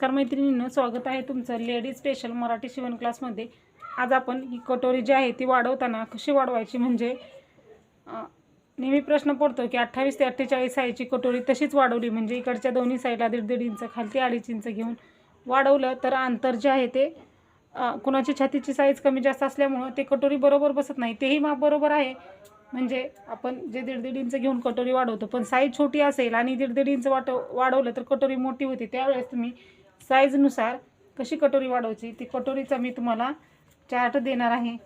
नमस्कार मैत्रिणींनो स्वागत आहे तुमचं लेडीज स्पेशल मराठी शिवण क्लासमध्ये आज आपण ही कटोरी जी आहे ती वाढवताना कशी वाढवायची म्हणजे नेहमी प्रश्न पडतो की अठ्ठावीस ते अठ्ठेचाळीस साईजची कटोरी तशीच वाढवली म्हणजे इकडच्या दोन्ही साईडला दीड दीड इंच खालती अडीच इंच घेऊन वाढवलं तर अंतर जे आहे ते कुणाच्या कुणाची छातीची साईज कमी जास्त असल्यामुळं ते कटोरी बरोबर बसत नाही. तेही माप बरोबर आहे. म्हणजे आपण जे दीड दीड इंच घेऊन कटोरी वाढवतो पण साईज छोटी असेल आणि दीड दीड इंच वाट वाढवलं तर कटोरी मोठी होते. त्यावेळेस तुम्ही साईजनुसार कशी कटोरी वाढवायची? ती कटोरीचा मी तुम्हाला चार्ट देणार आहे.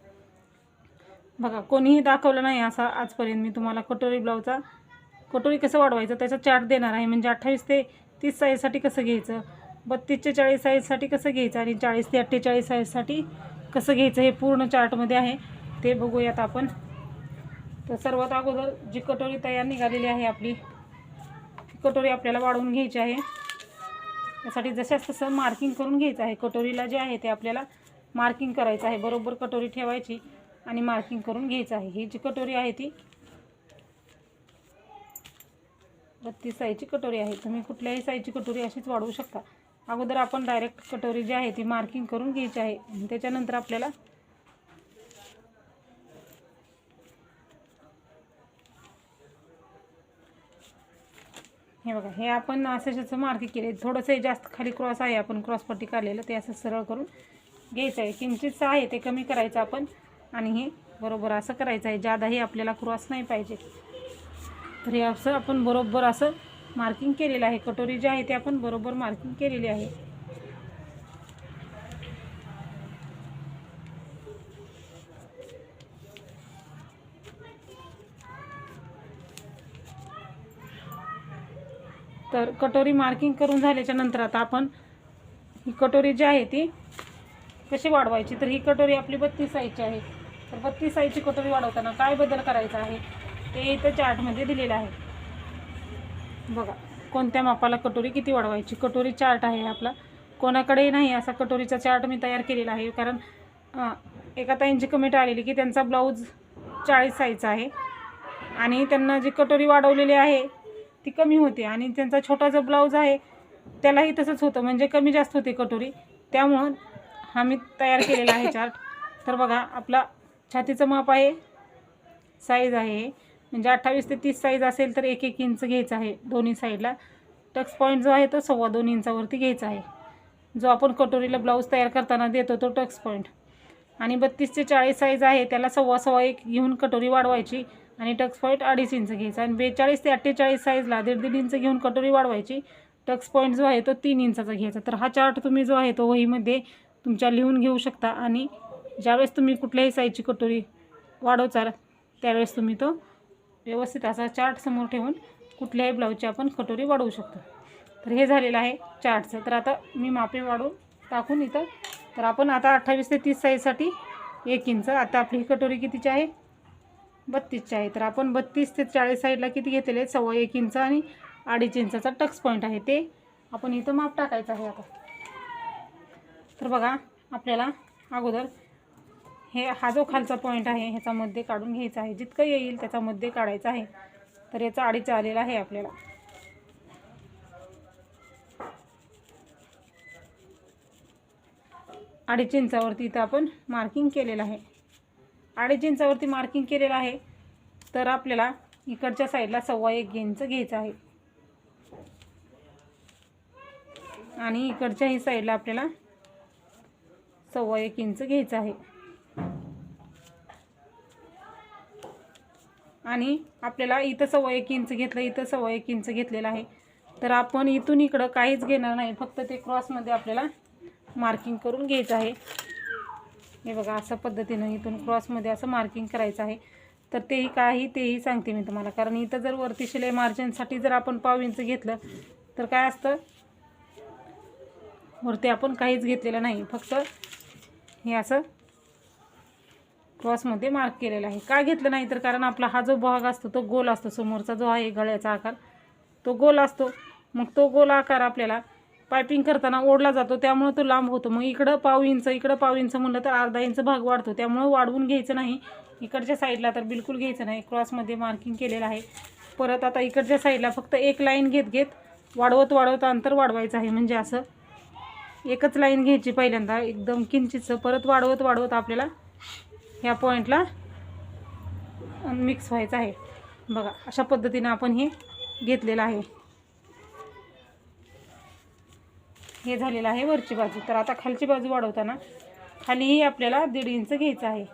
बघा कोणीही दाखवलं नाही असा आजपर्यंत मी तुम्हाला कटोरी ब्लाऊजचा कटोरी कसं वाढवायचं त्याचा चार्ट देणार आहे. म्हणजे अठ्ठावीस ते तीस साईजसाठी कसं घ्यायचं? बत्तीसचे चाळीस साईजसाठी कसं घ्यायचं? आणि चाळीस ते अठ्ठेचाळीस साईजसाठी कसं घ्यायचं? हे पूर्ण चार्टमध्ये आहे. ते बघूयात आपण. तर सर्वात अगोदर जी कटोरी तयार निघालेली आहे आपली ती कटोरी आपल्याला वाढवून घ्यायची आहे. त्यासाठी जशास तसं मार्किंग करून घ्यायचं आहे. कटोरीला जे आहे ते आपल्याला मार्किंग करायचं आहे. बरोबर कटोरी ठेवायची आणि मार्किंग करून घ्यायचं आहे. ही जी कटोरी आहे ती बत्तीस साईजची कटोरी आहे. तुम्ही कुठल्याही साईजची कटोरी अशीच वाढवू शकता. अगोदर आपण डायरेक्ट कटोरी जी आहे ती मार्किंग करून घ्यायची आहे. आणि त्याच्यानंतर आपल्याला हे बघा हे आपण असं ज्याचं मार्किंग केले थोडंसं हे जास्त खाली क्रॉस आहे आपण क्रॉसपट्टी काढलेलं ते असं सरळ करून घ्यायचं आहे. किंचितचं आहे ते कमी करायचं आपण. आणि हे बरोबर असं करायचं आहे जादाही आपल्याला क्रॉस नाही पाहिजे. तर हे असं आपण बरोबर असं मार्किंग केलेलं आहे. कटोरी जी आहे ते आपण बरोबर मार्किंग केलेली आहे. तर कटोरी मार्किंग करून झाल्याच्यानंतर आता आपण ही कटोरी जी आहे ती कशी वाढवायची? तर ही कटोरी आपली बत्तीस साईजची आहे. तर बत्तीस साईजची कटोरी वाढवताना काय बदल करायचा आहे? ते इथं चार्टमध्ये दिलेलं आहे. बघा कोणत्या मापाला कटोरी किती वाढवायची? कटोरी चार्ट आहे आपला. कोणाकडेही नाही असा कटोरीचा चार्ट मी तयार केलेला आहे. कारण एका ताईंची कमेंट आलेली की त्यांचा ब्लाऊज चाळीस साईजचा आहे. आणि त्यांना जी कटोरी वाढवलेली आहे ती कमी होते आणि त्यांचा छोटा जो ब्लाऊज आहे त्यालाही तसंच होतं म्हणजे कमी जास्त होते कटोरी. त्यामुळं हा मी तयार केलेला आहे चार्ट. तर बघा आपला छातीचं माप आहे साईज आहे म्हणजे अठ्ठावीस ते तीस साईज असेल तर एक एक इंच घ्यायचं आहे दोन्ही साईडला टक्स पॉईंट जो आहे तो सव्वा दोन इंचावरती घ्यायचा आहे. जो आपण कटोरीला ब्लाऊज तयार करताना देतो तो टक्स पॉईंट आणि बत्तीस ते चाळीस साईज आहे त्याला सव्वा सव्वा एक घेऊन कटोरी वाढवायची. आणि टक्स पॉईंट अडीच इंच घ्यायचा. आणि बेचाळीस ते अठ्ठेचाळीस साईजला दीड दीड इंच घेऊन कटोरी वाढवायची. टक्स पॉईंट जो आहे तो तीन इंचाचा घ्यायचा. तर हा चार्ट तुम्ही जो आहे तो वहीमध्ये तुमच्या लिहून घेऊ शकता. आणि ज्यावेळेस तुम्ही कुठल्याही साईजची कटोरी वाढवचाल त्यावेळेस तुम्ही तो व्यवस्थित असा चार्ट समोर ठेवून कुठल्याही ब्लाऊजची आपण कटोरी वाढवू शकतो. तर हे झालेलं आहे चार्टचं तर आता मी मापे वाढवून टाकून इथं तर आपण आता अठ्ठावीस ते तीस साईजसाठी एक इंच. आता आपली ही कटोरी कितीची आहे? बत्तीसच्या आहे. तर आपण बत्तीस ते चाळीस साईडला किती घेतलेले आहेत? सव्वा एक इंच आणि अडीच इंचाचा टक्स पॉईंट आहे ते. आपण इथं माप टाकायचं आहे आता. तर बघा आपल्याला अगोदर हे हा जो खालचा पॉईंट आहे ह्याचा मध्ये काढून घ्यायचा आहे. जितकं येईल त्याचा मध्ये आहे. तर याचा अडीच आलेला आहे आपल्याला. अडीच इंचावरती इथं आपण मार्किंग केलेलं आहे. अडीच इंचावरती मार्किंग केलेलं आहे. तर आपल्याला इकडच्या साईडला सव्वा एक इंच घ्यायचं आहे. आणि इकडच्याही साईडला आपल्याला सव्वा एक इंच घ्यायचं आहे. आणि आपल्याला इथं सव्वा एक इंच घेतलं इथं सव्वा एक इंच घेतलेलं आहे. तर आपण इथून इकडं काहीच घेणार नाही. फक्त ते क्रॉसमध्ये आपल्याला मार्किंग करून घ्यायचं आहे. हे बघा अशा पद्धतीनं इथून क्रॉसमध्ये असं मार्किंग करायचं आहे. तर तेही काही तेही सांगते मी तुम्हाला. कारण इथं जर वरती शिलाई मार्जिनसाठी जर आपण पाव इंच घेतलं तर काय असतं? वरती आपण काहीच घेतलेलं नाही. फक्त हे असं क्रॉसमध्ये मार्क केलेला आहे. का घेतलं नाही तर? कारण आपला हा जो भाग असतो तो गोल असतो. समोरचा जो आहे गळ्याचा आकार तो गोल असतो. मग तो गोल आकार आपल्याला पायपिंग करताना ओढला जातो त्यामुळं तो लांब होतो. मग इकडं पाव इंच इकडं पाव इंच म्हणलं तर अर्धा इंच भाग वाढतो. त्यामुळं वाढवून घ्यायचं नाही. इकडच्या साईडला तर बिलकुल घ्यायचं नाही. क्रॉसमध्ये मार्किंग केलेलं आहे. परत आता इकडच्या साईडला फक्त एक लाईन घेत घेत वाढवत वाढवत अंतर वाढवायचं आहे. म्हणजे असं एकच लाईन घ्यायची पहिल्यांदा. एकदम किंचितचं. परत वाढवत वाढवत आपल्याला ह्या पॉईंटला मिक्स व्हायचं आहे. बघा अशा पद्धतीनं आपण हे घेतलेलं आहे. हे झालेलं आहे वरची बाजू. तर आता खालची बाजू वाढवताना खालीही आपल्याला दीड इंच घ्यायचं आहे.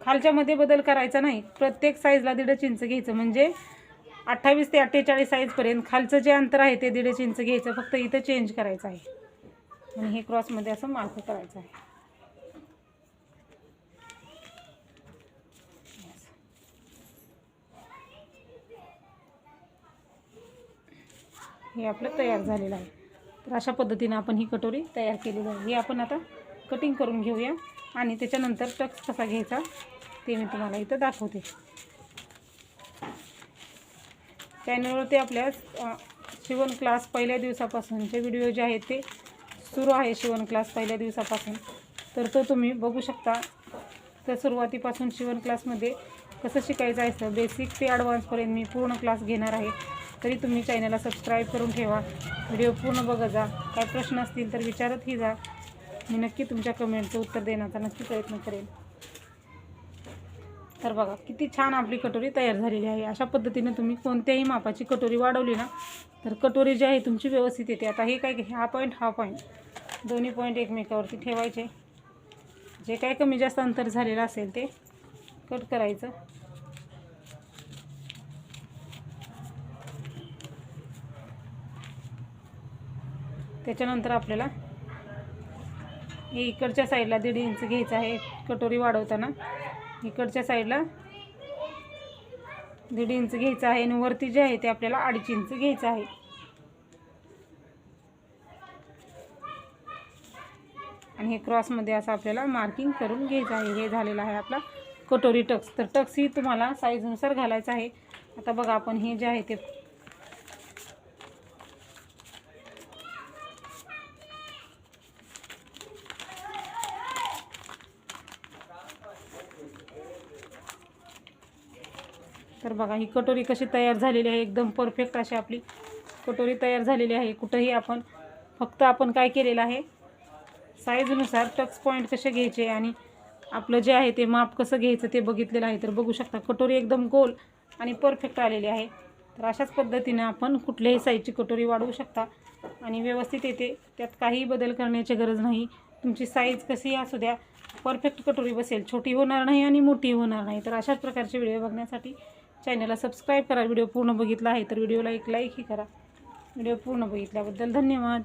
खालच्यामध्ये बदल करायचा नाही. प्रत्येक साईजला दीडच इंच घ्यायचं. म्हणजे अठ्ठावीस ते अठ्ठेचाळीस साईजपर्यंत खालचं जे अंतर आहे ते दीडच इंच घ्यायचं. फक्त इथं चेंज करायचं आहे. आणि हे क्रॉसमध्ये असं मार्क करायचं आहे. हे आपलं तयार झालेलं आहे. तर अशा पद्धतीनं आपण ही कटोरी तयार केलेली आहे. ही आपण आता कटिंग करून घेऊया. आणि त्याच्यानंतर टक्स कसा घ्यायचा ते मी तुम्हाला इथं दाखवते. चॅनलवरती आपल्या शिवण क्लास पहिल्या दिवसापासूनचे व्हिडिओ जे आहेत ते सुरू आहे शिवण क्लास पहिल्या दिवसापासून. तर तो तुम्ही बघू शकता. तर सुरुवातीपासून शिवण क्लासमध्ये कसं शिकायचं आहे बेसिक ते ॲडव्हान्सपर्यंत मी पूर्ण क्लास घेणार आहे. तरी तुम्ही चॅनलला सबस्क्राईब करून ठेवा. व्हिडिओ पूर्ण बघत जा. काय प्रश्न असतील तर विचारतही जा. मी नक्की तुमच्या कमेंटचं उत्तर देण्याचा नक्की प्रयत्न करेन. तर बघा किती छान आपली कटोरी तयार झालेली आहे. अशा पद्धतीने तुम्ही कोणत्याही मापाची कटोरी वाढवली ना तर कटोरी जी आहे तुमची व्यवस्थित येते. आता हे काय हा पॉईंट हा पॉईंट दोन्ही पॉईंट एकमेकावरती ठेवायचे. जे काय कमी जास्त अंतर झालेलं असेल ते कट करायचं. त्याच्यानंतर आपल्याला हे इकडच्या साईडला दीड इंच घ्यायचं आहे कटोरी वाढवताना. इकडच्या साईडला दीड इंच घ्यायचं आहे आणि वरती जे आहे ते आपल्याला अडीच इंच घ्यायचं आहे. आणि हे क्रॉसमध्ये असं आपल्याला मार्किंग करून घ्यायचं आहे. हे झालेलं आहे आपला कटोरी टक्स. तर टक्स ही तुम्हाला साईजनुसार घालायचं आहे. आता बघा आपण हे जे आहे ते तर बघा ही कटोरी कशी तयार झालेली आहे. एकदम परफेक्ट अशी आपली कटोरी तयार झालेली आहे. कुठंही आपण फक्त आपण काय केलेलं आहे साईजनुसार टक्स पॉईंट कसे घ्यायचे आणि आपलं जे आहे ते माप कसं घ्यायचं ते बघितलेलं आहे. तर बघू शकता कटोरी एकदम गोल आणि परफेक्ट आलेली आहे. तर अशाच पद्धतीने आपण कुठल्याही साईजची कटोरी वाढवू शकता आणि व्यवस्थित येते. त्यात काहीही बदल करण्याची गरज नाही. तुमची साईज कशी असू द्या परफेक्ट कटोरी बसेल. छोटी होणार नाही आणि मोठी होणार नाही. तर अशाच प्रकारचे व्हिडिओ बघण्यासाठी चॅनलला सबस्क्राईब करा. व्हिडिओ पूर्ण बघितला आहे तर व्हिडिओला एक लाईकही करा. व्हिडिओ पूर्ण बघितल्याबद्दल धन्यवाद.